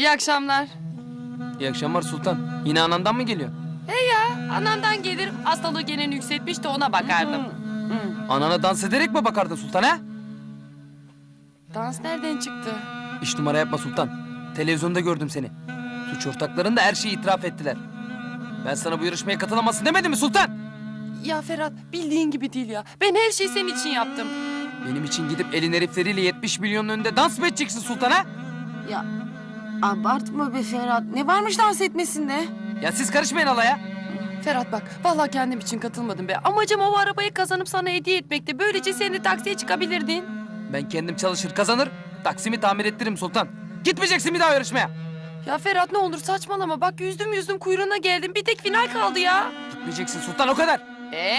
İyi akşamlar. İyi akşamlar Sultan. Yine anandan mı geliyor? Anandan gelir hastalığı gene yükseltmiş de ona bakardım. Anana dans ederek mi bakardın Sultan ha? Dans nereden çıktı? İş numara yapma Sultan. Televizyonda gördüm seni. Suç ortakların da her şeyi itiraf ettiler. Ben sana bu yarışmaya katılamazsın demedim mi Sultan? Ya Ferhat bildiğin gibi değil ya. Ben her şeyi senin için yaptım. Benim için gidip elin herifleriyle 70 milyonun önünde dans mı edeceksin Sultan ha? Ya abartma be Ferhat. Ne varmış dans etmesinde? Ya siz karışmayın alaya. Ferhat bak vallahi kendim için katılmadım be. Amacım o arabayı kazanıp sana hediye etmekti. Böylece sen de taksiye çıkabilirdin. Ben kendim çalışır kazanır, taksimi tamir ettiririm Sultan. Gitmeyeceksin bir daha yarışmaya. Ya Ferhat ne olur saçmalama. Bak yüzdüm yüzdüm kuyruğuna geldim. Bir tek final kaldı ya. Gitmeyeceksin Sultan o kadar. Ee,